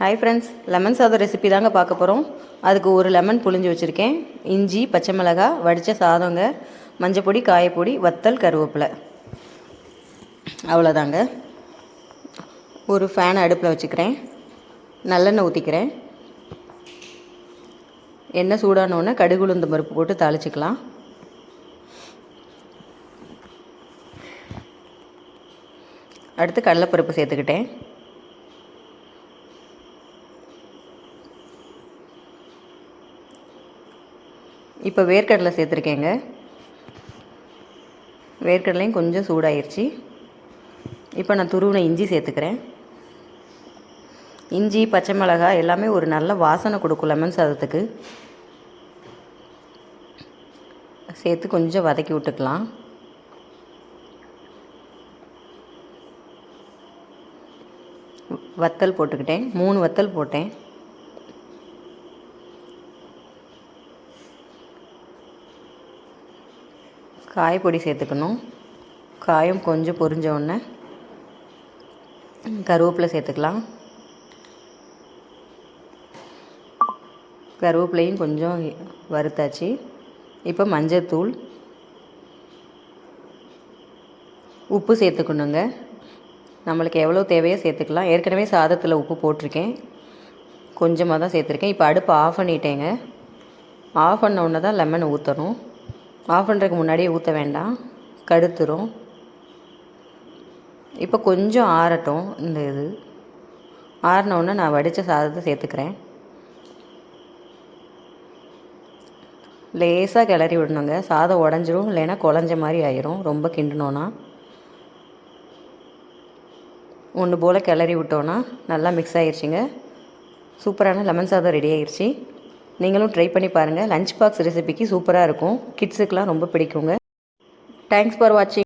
Hi friends lemon சாதம் recipe தாங்க பார்க்க போகிறோம் அதுக்கு ஒரு லெமன் புழிஞ்சு வச்சுருக்கேன். இஞ்சி பச்சை மிளகாய் வடித்த சாதங்க மஞ்சப்பொடி காயப்பொடி வத்தல் கருவேப்பிலை. அவ்வளோதாங்க ஒரு ஃபேன் அடுப்பில் வச்சுக்கிறேன். நல்லெண்ணெய் ஊற்றிக்கிறேன் எண்ணெய் சூடானோடனே கடுகு உளுந்து பருப்பு போட்டு தாளிச்சிக்கலாம். அடுத்து கடலைப்பருப்பு சேர்த்துக்கிட்டேன். இப்போ வேர்க்கடலை சேர்த்துருக்கேங்க. வேர்க்கடலையும் கொஞ்சம் சூடாயிருச்சு. இப்போ நான் துருவின இஞ்சி சேர்த்துக்கிறேன். இஞ்சி பச்சை மிளகாய் எல்லாமே ஒரு நல்ல வாசனை கொடுக்கும் லெமன் சாதத்துக்கு. சேர்த்து கொஞ்சம் வதக்கி விட்டுக்கலாம். வத்தல் போட்டுக்கிட்டேன். மூணு வத்தல் போட்டேன். காயப்பொடி சேர்த்துக்கணும். காயம் கொஞ்சம் பொரிஞ்ச உடனே கருவேப்பிலை சேர்த்துக்கலாம். கருவேப்பிலையும் கொஞ்சம் வறுத்தாச்சு. இப்போ மஞ்சத்தூள் உப்பு சேர்த்துக்கணுங்க. நம்மளுக்கு எவ்வளோ தேவையோ சேர்த்துக்கலாம். ஏற்கனவே சாதத்தில் உப்பு போட்டிருக்கேன். கொஞ்சமாக தான் சேர்த்துருக்கேன். இப்போ அடுப்பு ஆஃப் பண்ணிட்டேங்க. ஆஃப் பண்ண உடனே தான் லெமன் ஊற்றணும் ஆஃப் பண்ணுறதுக்கு முன்னாடியே ஊற்ற வேண்டாம். கடுத்துரும். இப்போ கொஞ்சம் ஆறட்டும் இந்த இது. ஆறின நான் வடித்த சாதத்தை சேர்த்துக்கிறேன். லேசாக கிளறி விடணுங்க. சாதம் உடஞ்சிரும் இல்லைன்னா குழஞ்ச மாதிரி ஆயிரும். ரொம்ப கிண்டணுன்னா ஒன்று போல் கிளறி விட்டோன்னா நல்லா மிக்ஸ் ஆகிருச்சிங்க சூப்பரான லெமன் சாதம் ரெடி ஆயிடுச்சு நீங்களும் ட்ரை பண்ணி பாருங்கள் லஞ்ச் பாக்ஸ் ரெசிபிக்கு சூப்பராக இருக்கும். கிட்ஸுக்கெலாம் ரொம்ப பிடிக்குங்க. தேங்க்ஸ் ஃபார் வாட்சிங்